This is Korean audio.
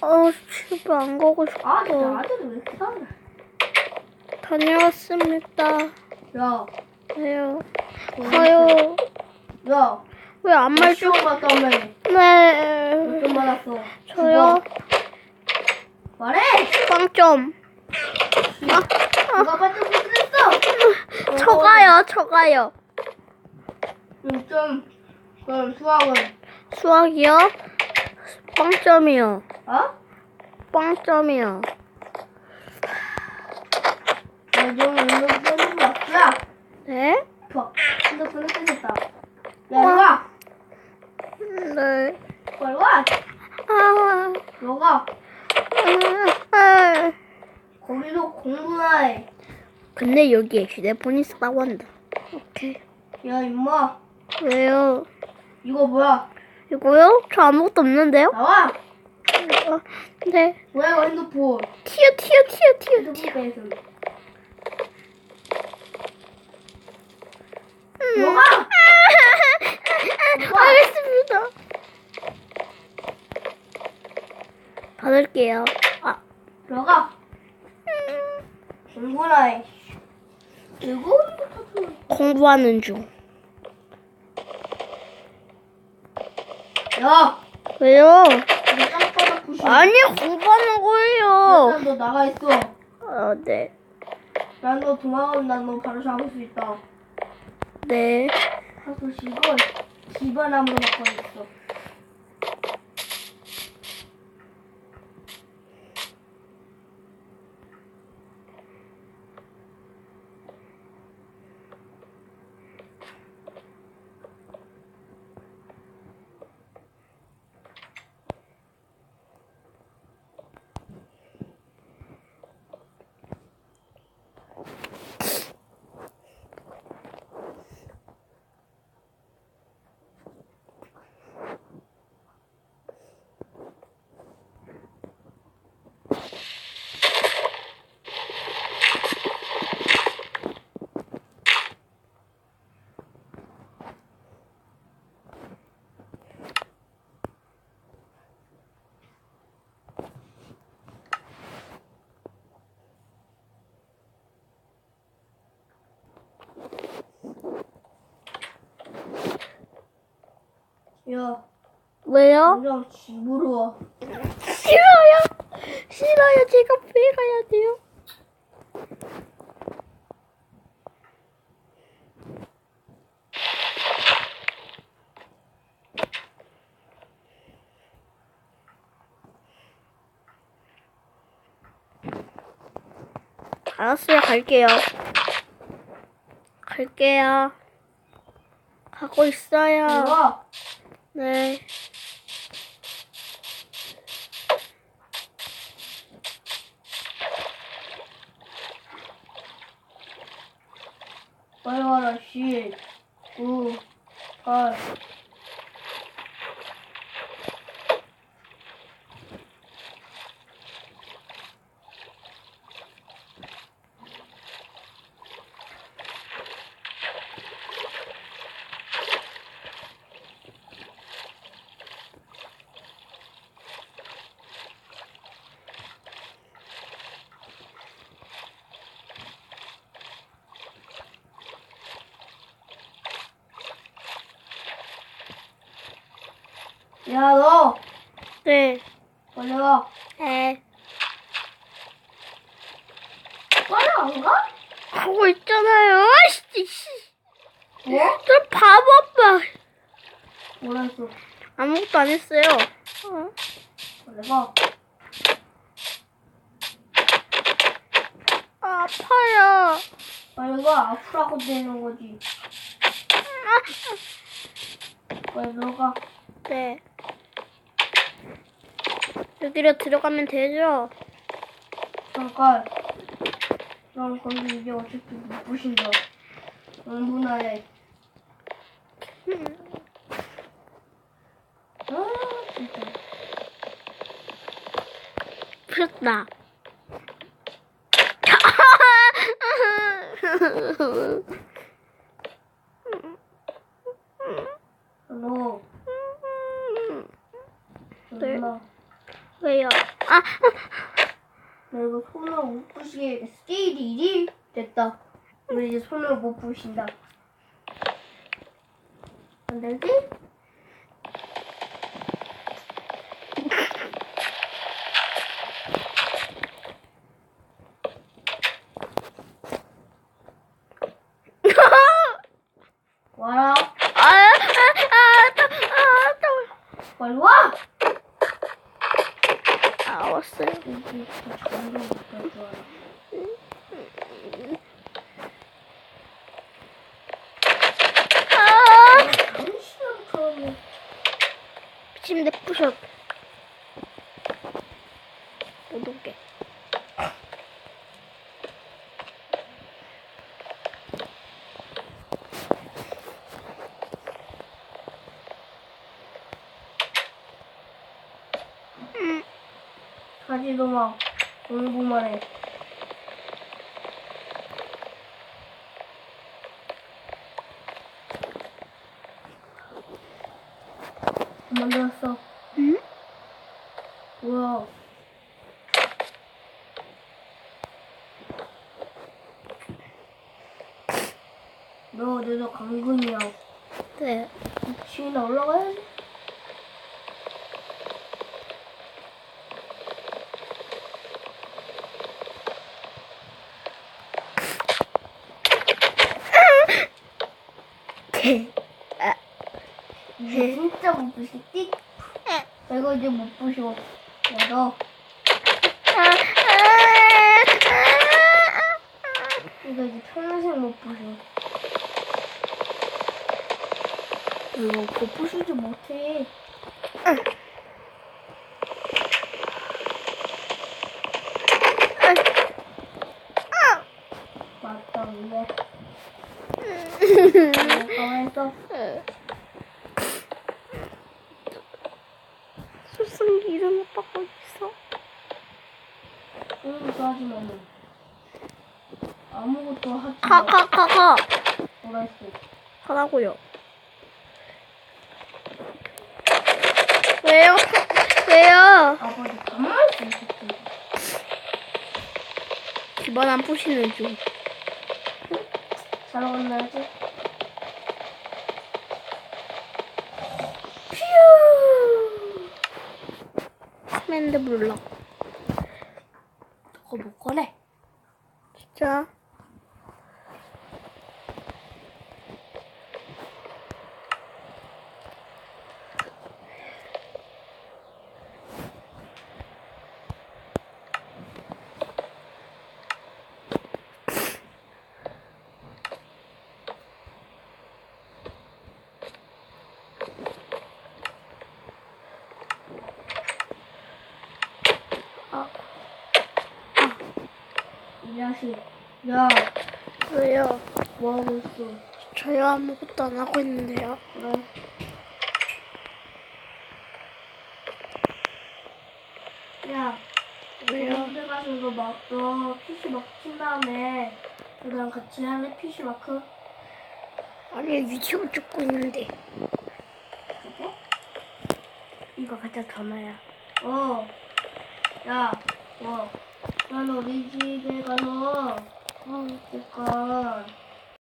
어, 집에 안 가고 싶어. 아 진짜 아들이 왜 이렇게 싸우냐 다녀왔습니다. 야 왜요? 가요. 야, 왜 안말 말죠? 시험 갔다며 네. 몇점 받았어 저요? 말해 빵점. 누가 반짝 못했어 저가요, 저가요. 6점 그럼 수학은 수학이요? 빵점이요. 어? 빵점이요. 나좀 운동 빼는 거 야! 네? 봐 핸드폰을 뜯었다 야 이리 와 네. 빨리 와 아, 너가 아, 아. 거기서 공부나 해. 근데 여기에 휴대폰이 있다고 한다. 오케이. 야 임마 왜요? 이거 뭐야 이거요? 저 아무것도 없는데요? 나와 어, 네. 뭐야 이거 핸드폰 튀어, 튀어, 튀어, 튀어, 핸드폰 튀어. 빼서 음. 너가 알겠습니다. 받을게요. 아, 너가 공부나 해 이거 공부하는 중. 야 왜요? 땅바닥 아니, 공부하는 거예요. 일단 너 나가 있어 아, 네. 난 너 도망가면 난 너 바로 잡을 수 있다 네. 하수식을 집안함으로 바꿔줬어 야 왜요? 집으로 와 싫어요. 싫어요. 제가 왜 가야 돼요? 알았어요. 갈게요. 갈게요. 가고 있어요. 와 네. 빨리 와라, 씨. 야, 너! 네. 빨리 와. 네. 빨리 안 가? 하고 있잖아요. 아씨, 씨. 뭐? 저 바보 아빠. 뭐라 했어? 아무것도 안 했어요. 어? 빨리 가. 아, 아파요. 빨리 가. 아프라고 되는 거지. 빨리 들어가. 네. 여기로 들어가면 되죠? 잠깐. 난 거기 이제 어차피 못 보신다. 공부나해. 아, 진짜. 풀었다. 너, 네. 왜요? 아, 나 이거 손으로 못 부시게 스테이지 1위 됐다. 우리 이제 손으로 못 부신다. 안 되지? 와라. 아, 아, 아, 또, 아, 또. 빨리 와! 아, 왔어요. 여기 해 침대 부셔. 못. 음, 가지도 마. 공부만 해. 만들었어. 음? 뭐야? 너 어디서 강근이야? 네. 지인아 올라가야지. 아, 이제 진짜 못 부시지? 나 이거 이제 못. 야, 너. 이거 이제 평생 못 부셔. 이거 못 부수지 못해. 맞다, 근데. 가만 있어. 소승기 이런 오빠가 있어. 공부도 하지 마는. 아무것도 하지 가, 마. 가, 가, 가. 뭐라 했어. 가라고요. 왜요? 왜요? 아버지 가만히 있어, 이 새끼. 집안 안 부시는 중. 잘 건너야지. 블럭. 저거 못 꺼내. 진짜? 이 자식. 야, 왜요? 뭐 하고 있어? 저요 아무것도 안 하고 있는데요. 그래. 야, 왜요? 군대 가서 너 막, 너 PC 마크 친 다음에 너랑 같이 할래? PC 마크? 아니 유튜브 찍고 있는데. 그래? 이거 가장 전화야. 어. 야, 어. 난 우리 집에 가서, 어, 약간,